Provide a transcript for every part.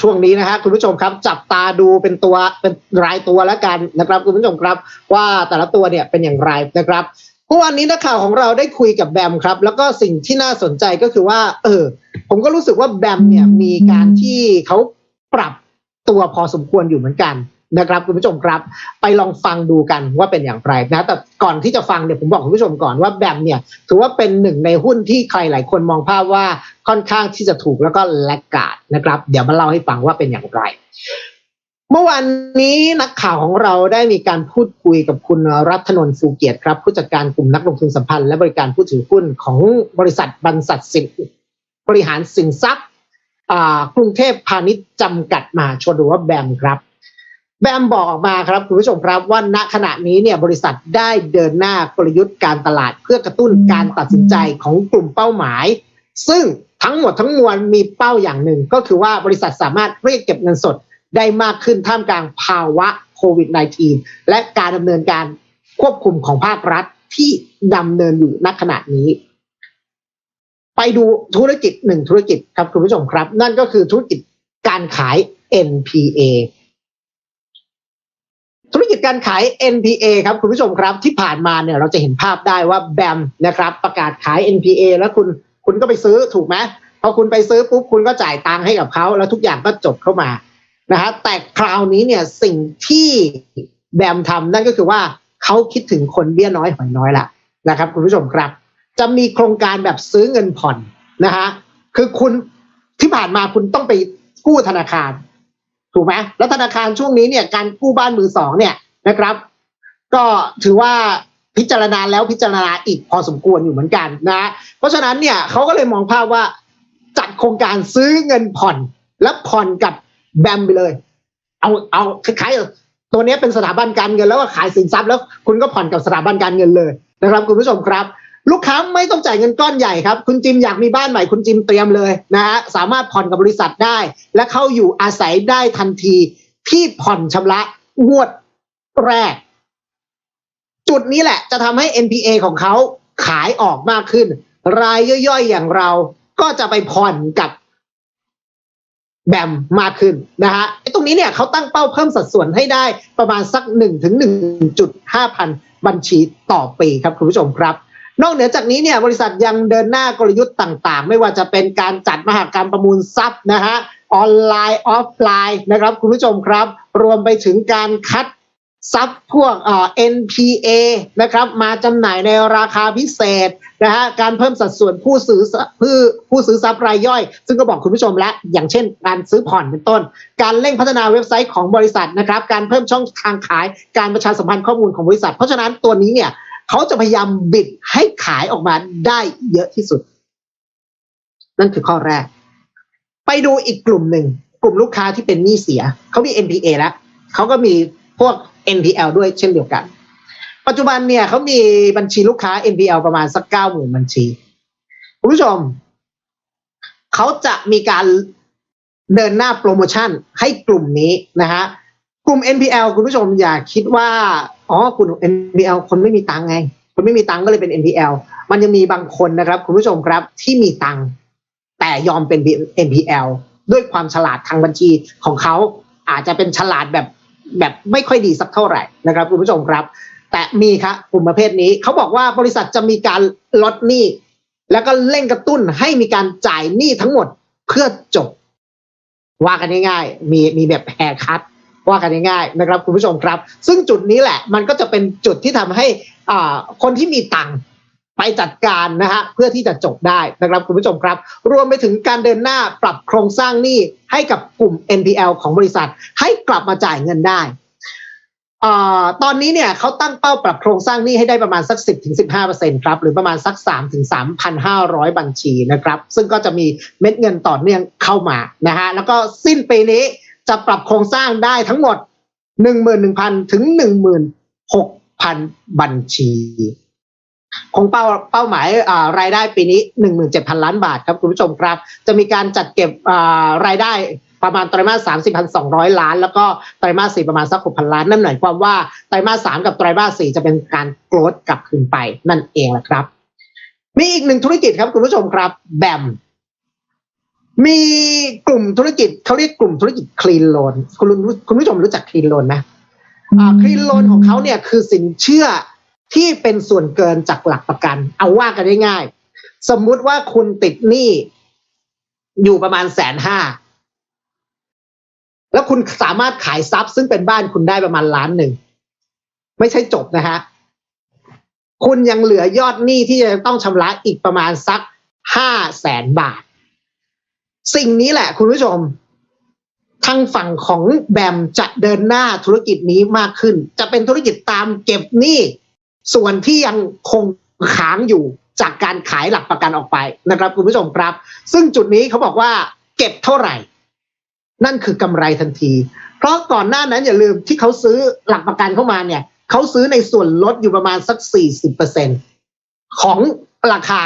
ช่วงนี้นะฮะคุณผู้ชมครับจับตาดูเป็นตัวเป็นรายตัวแล้วกันนะครับคุณผู้ชมครับ ว่าแต่ละตัวเนี่ยเป็นอย่างไรนะครับเมื่อวานนี้นักข่าวของเราได้คุยกับแบมครับ แล้วก็สิ่งที่น่าสนใจก็คือว่า เออ ผมก็รู้สึกว่าแบมเนี่ยมีการที่เขาปรับตัวพอสมควรอยู่เหมือนกัน นะครับคุณผู้ชมครับ ไปลองฟังดูกันว่าเป็นอย่างไรนะแต่ก่อนที่จะฟังเนี่ยผมบอกคุณผู้ชมก่อนว่าแบมเนี่ยถือว่าเป็นหนึ่งในหุ้นที่ใครหลายคนมองภาพว่าค่อนข้างที่จะถูกแล้วก็แลกกาดนะครับ เดี๋ยวมาเล่าให้ฟังว่าเป็นอย่างไร เมื่อวานนี้นักข่าวของเราได้มีการพูดคุยกับคุณรัฐนนท์ฟูเกียรติครับ ผู้จัดการกลุ่มนักลงทุนสัมพันธ์และบริการผู้ถือหุ้นของบริษัทบรรษัทสินบริหารสินทรัพย์กรุงเทพพาณิชย์จำกัดมหาชนหรือว่าแบมครับ แบมบอกออกมาครับคุณผู้ชมครับว่าณขณะนี้เนี่ยบริษัทได้เดินหน้ากลยุทธ์การตลาดเพื่อกระตุ้นการตัดสินใจของกลุ่มเป้าหมาย ซึ่งทั้งหมดทั้งมวลมีเป้าอย่างหนึ่ง ก็คือว่าบริษัทสามารถเรียกเก็บเงินสดได้มากขึ้นท่ามกลางภาวะโควิด -19 และการดำเนินการควบคุมของภาครัฐที่ดำเนินอยู่ณขณะนี้ ไปดูธุรกิจหนึ่งธุรกิจครับคุณผู้ชมครับ นั่นก็คือธุรกิจการขาย NPA ธุรกิจการขาย NPA ครับคุณผู้ชมครับที่ผ่านมาเนี่ยเราจะเห็นภาพได้ว่าแบมนะครับประกาศขาย NPA แล้วคุณคุณก็ไปซื้อถูกไหมพอคุณไปซื้อปุ๊บคุณก็จ่ายตังค์ให้กับเขาแล้วทุกอย่างก็จบเข้ามานะฮะแต่คราวนี้เนี่ยสิ่งที่แบมทำนั่นก็คือว่าเขาคิดถึงคนเบี้ยน้อยหอยน้อยละนะครับคุณผู้ชมครับ จะมีโครงการแบบซื้อเงินผ่อนนะฮะคือคุณที่ผ่านมาคุณต้องไปกู้ธนาคาร ถูกไหมแล้วธนาคารช่วงนี้เนี่ยการกู้บ้านมือสองเนี่ยนะครับ ก็ถือว่าพิจารณาแล้วพิจารณาอีกพอสมควรอยู่เหมือนกันนะ เพราะฉะนั้นเนี่ยเขาก็เลยมองภาพว่าจัดโครงการซื้อเงินผ่อน และผ่อนกับแบมไปเลย เอาเอาคล้ายๆตัวนี้เป็นสถาบันการเงินแล้วก็ขายสินทรัพย์แล้ว คุณก็ผ่อนกับสถาบันการเงินเลยนะครับคุณผู้ชมครับ ลูกค้าไม่ต้องจ่ายเงินก้อนใหญ่ครับ คุณจิมอยากมีบ้านใหม่คุณจิมเตรียมเลยนะฮะสามารถผ่อนกับบริษัทได้ และเข้าอยู่อาศัยได้ทันทีที่ผ่อนชำระงวดแรก จุดนี้แหละจะทำให้ NPA ของเขาขายออกมากขึ้น รายย่อยๆอย่างเราก็จะไปผ่อนกับแบมมากขึ้นนะฮะไอ้ตรงนี้เนี่ยเขาตั้งเป้าเพิ่มสัดส่วนให้ได้ประมาณสัก1นถึงหนึ่งจุดห้าพันบัญชีต่อปีครับคุณผู้ชมครับ นอกเหนือจากนี้เนี่ยบริษัทยังเดินหน้ากลยุทธ์ต่างๆ ไม่ว่าจะเป็นการจัดมหากรรมประมูลทรัพย์นะฮะออนไลน์ออฟไลน์นะครับคุณผู้ชมครับ รวมไปถึงการคัดทรัพย์พวกเอ่อ NPA นะครับมาจำหน่ายในราคาพิเศษนะฮะการเพิ่มสัดส่วนผู้ซื้อผู้ผู้ซื้อทรัพย์รายย่อย ซึ่งก็บอกคุณผู้ชมแล้วอย่างเช่น การซื้อผ่อนเป็นต้น การเร่งพัฒนาเว็บไซต์ของบริษัทนะครับ การเพิ่มช่องทางขายการประชาสัมพันธ์ข้อมูลของบริษัท เพราะฉะนั้นตัวนี้เนี่ย เขาจะพยายามบิดให้ขายออกมาได้เยอะที่สุด นั่นคือข้อแรก ไปดูอีกกลุ่มหนึ่ง กลุ่มลูกค้าที่เป็นหนี้เสีย เขามี NPA แล้วเขาก็มีพวก NPL ด้วยเช่นเดียวกัน ปัจจุบันเนี่ยเขามีบัญชีลูกค้า NPL ประมาณสักเก้าหมื่นบัญชี คุณผู้ชม เขาจะมีการเดินหน้าโปรโมชั่นให้กลุ่มนี้นะฮะ กลุ่ม NPL คุณผู้ชมอย่าคิดว่า อ๋อกลุ่ม NPL คนไม่มีตังไง คนไม่มีตังก็เลยเป็น NPL มันยังมีบางคนนะครับ คุณผู้ชมครับที่มีตังแต่ยอมเป็น NPL ด้วยความฉลาดทางบัญชีของเขาอาจจะเป็นฉลาดแบบแบบไม่ค่อยดีสักเท่าไหร่นะครับ คุณผู้ชมครับ แต่มีครับกลุ่มประเภทนี้เขาบอกว่าบริษัทจะมีการลดหนี้แล้วก็เร่งกระตุ้นให้มีการจ่ายหนี้ทั้งหมดเพื่อจบ ว่ากันง่ายๆมีมีแบบแฮร์คัต ว่ากันง่ายๆนะครับคุณผู้ชมครับ ซึ่งจุดนี้แหละมันก็จะเป็นจุดที่ทำให้คนที่มีตังค์ไปจัดการนะฮะเพื่อที่จะจบได้นะครับคุณผู้ชมครับ รวมไปถึงการเดินหน้าปรับโครงสร้างหนี้ให้กับกลุ่ม NPL ของบริษัท ให้กลับมาจ่ายเงินได้อตอนนี้เนี่ยเขาตั้งเป้าปรับโครงสร้างหนี้ให้ได้ประมาณสัก 10-15%ครับหรือประมาณสัก 3-3,500 บัญชีนะครับ ซึ่งก็จะมีเม็ดเงินต่อเนื่องเข้ามานะฮะแล้วก็สิ้นปีนี้ จะปรับโครงสร้างได้ทั้งหมด 11,000 ถึง 16,000 บัญชีคงเป้าเป้าหมายรายได้ปีนี้ 17,000 ล้านบาทครับคุณผู้ชมครับ จะมีการจัดเก็บรายได้ประมาณไตรมาสสามสิบพันสองร้อยล้าน แล้วก็ไตรมาสสี่ประมาณสักหกพันล้าน นั่นหมายความว่าไตรมาสสามกับไตรมาสสี่จะเป็นการโกรดกลับคืนไปนั่นเองแหละครับ มีอีกหนึ่งธุรกิจครับคุณผู้ชมครับ แบม มีกลุ่มธุรกิจเขาเรียกกลุ่มธุรกิจคลีนโลนคุณรู้คุณผู้ชมรู้จักคลีนโลนไหมอ่าคลีนโลนของเขาเนี่ยคือสินเชื่อที่เป็นส่วนเกินจากหลักประกัน เอาว่ากันได้ง่าย สมมุติว่าคุณติดหนี้อยู่ประมาณแสนห้าแล้วคุณสามารถขายทรัพย์ซึ่งเป็นบ้านคุณได้ประมาณล้านหนึ่ง ไม่ใช่จบนะฮะ คุณยังเหลือยอดหนี้ที่จะต้องชำระอีกประมาณสักห้าแสนบาท สิ่งนี้แหละคุณผู้ชม ทางฝั่งของแบมจะเดินหน้าธุรกิจนี้มากขึ้น จะเป็นธุรกิจตามเก็บหนี้ส่วนที่ยังคงค้างอยู่จากการขายหลักประกันออกไปนะครับคุณผู้ชมครับ ซึ่งจุดนี้เขาบอกว่าเก็บเท่าไหร่ นั่นคือกำไรทันที เพราะก่อนหน้านั้นอย่าลืมที่เขาซื้อหลักประกันเข้ามาเนี่ยเขาซื้อในส่วนลดอยู่ประมาณสัก 40%ของราคา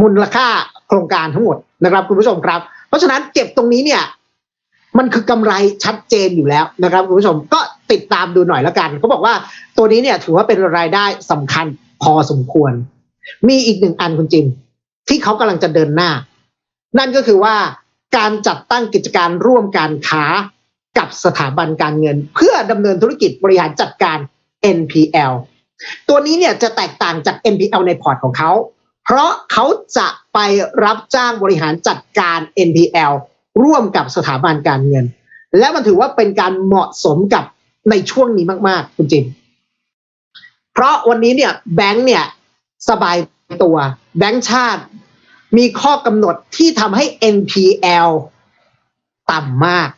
มูลค่าโครงการทั้งหมดนะครับ คุณผู้ชมครับ เพราะฉะนั้นเก็บตรงนี้เนี่ย มันคือกำไรชัดเจนอยู่แล้วนะครับ คุณผู้ชมก็ติดตามดูหน่อยแล้วกันเขาบอกว่าตัวนี้เนี่ย ถือว่าเป็นรายได้สำคัญพอสมควร มีอีกหนึ่งอันคุณจินที่เขากำลังจะเดินหน้า นั่นก็คือว่าการจัดตั้งกิจการร่วมการค้ากับสถาบันการเงิน เพื่อดำเนินธุรกิจบริหารจัดการ NPL ตัวนี้เนี่ยจะแตกต่างจาก NPL ในพอร์ตของเขา เพราะเขาจะไปรับจ้างบริหารจัดการ NPL ร่วมกับสถาบันการเงิน และมันถือว่าเป็นการเหมาะสมกับในช่วงนี้มาก ๆ คุณจิมเพราะวันนี้เนี่ยแบงค์เนี่ยสบายตัว แบงค์ชาติมีข้อกำหนดที่ทำให้ NPL ต่ำมาก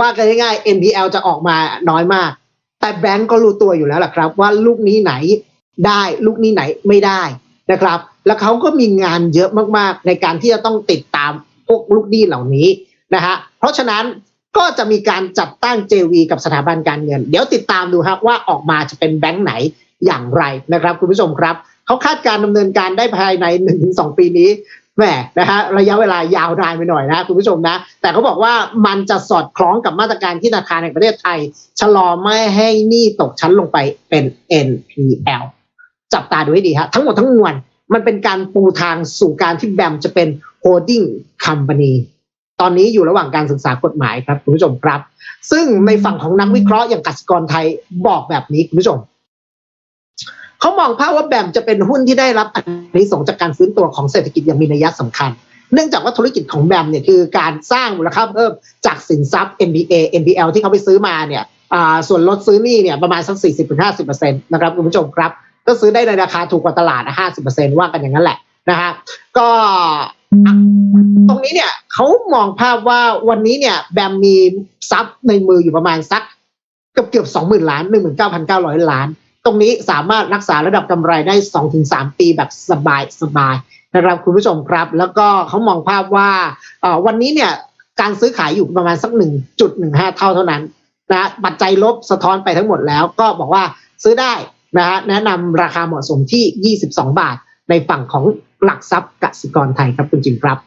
ว่ากันง่ายๆ NPL จะออกมาน้อยมาก แต่แบงก์ก็รู้ตัวอยู่แล้วล่ะครับ ว่าลูกนี้ไหนได้ลูกนี้ไหนไม่ได้นะครับ แล้วเขาก็มีงานเยอะมากๆ ในการที่จะต้องติดตามพวกลูกหนี้เหล่านี้นะฮะเพราะฉะนั้นก็จะมีการจัดตั้ง JV กับสถาบันการเงิน เดี๋ยวติดตามดูครับว่าออกมาจะเป็นแบงก์ไหนอย่างไรนะครับ คุณผู้ชมครับเขาคาดการดำเนินการได้ภายใน 1-2 ปีนี้แหมนะฮะระยะเวลายาวนานไปหน่อยนะคุณผู้ชมนะ แต่เขาบอกว่ามันจะสอดคล้องกับมาตรการที่ธนาคารแห่งประเทศไทย ชะลอไม่ให้หนี้ตกชั้นลงไปเป็น NPL จับตาดูให้ดีฮะทั้งหมดทั้งมวล มันเป็นการปูทางสู่การที่แบมจะเป็น holding company ตอนนี้อยู่ระหว่างการศึกษากฎหมายครับคุณผู้ชมครับ ซึ่งในฝั่งของนักวิเคราะห์อย่างกสิกรไทยบอกแบบนี้คุณผู้ชมเขามองภาพว่าแบมจะเป็นหุ้นที่ได้รับอันนี้ส่งจากการฟื้นตัวของเศรษฐกิจอย่างมีนัยสำคัญ เนื่องจากว่าธุรกิจของแบมเนี่ยคือการสร้างมูลค่าเพิ่มจากสินทรัพย์ MBA NPL ที่เขาไปซื้อมาเนี่ยส่วนลดซื้อนี่เนี่ยประมาณสัก 40-50%นะครับคุณผู้ชมครับ ก็ซื้อได้ในราคาถูกกว่าตลาดห้าสิบเปอร์เซ็นว่ากันอย่างนั้นแหละนะฮะก็อะตรงนี้เนี่ยเขามองภาพว่าวันนี้เนี่ยแบมมีทรัพย์ในมืออยู่ประมาณสักเกือบเกือบสองหมื่นล้านหนึ่งหมื่นเก้าพันเก้าร้อยล้าน ตรงนี้สามารถรักษาระดับกำไรได้สองถึงสามปีแบบสบายสบายนะครับคุณผู้ชมครับ แล้วก็เขามองภาพว่าเอ่อวันนี้เนี่ยการซื้อขายอยู่ประมาณสักหนึ่งจุดหนึ่งห้าเท่าเท่านั้นนะปัจจัยลบสะท้อนไปทั้งหมดแล้วก็บอกว่าซื้อได้ นะฮะแนะนำราคาเหมาะสมที่ 22 บาท ในฝั่งของหลักทรัพย์กสิกรไทยครับคุณจิมครับ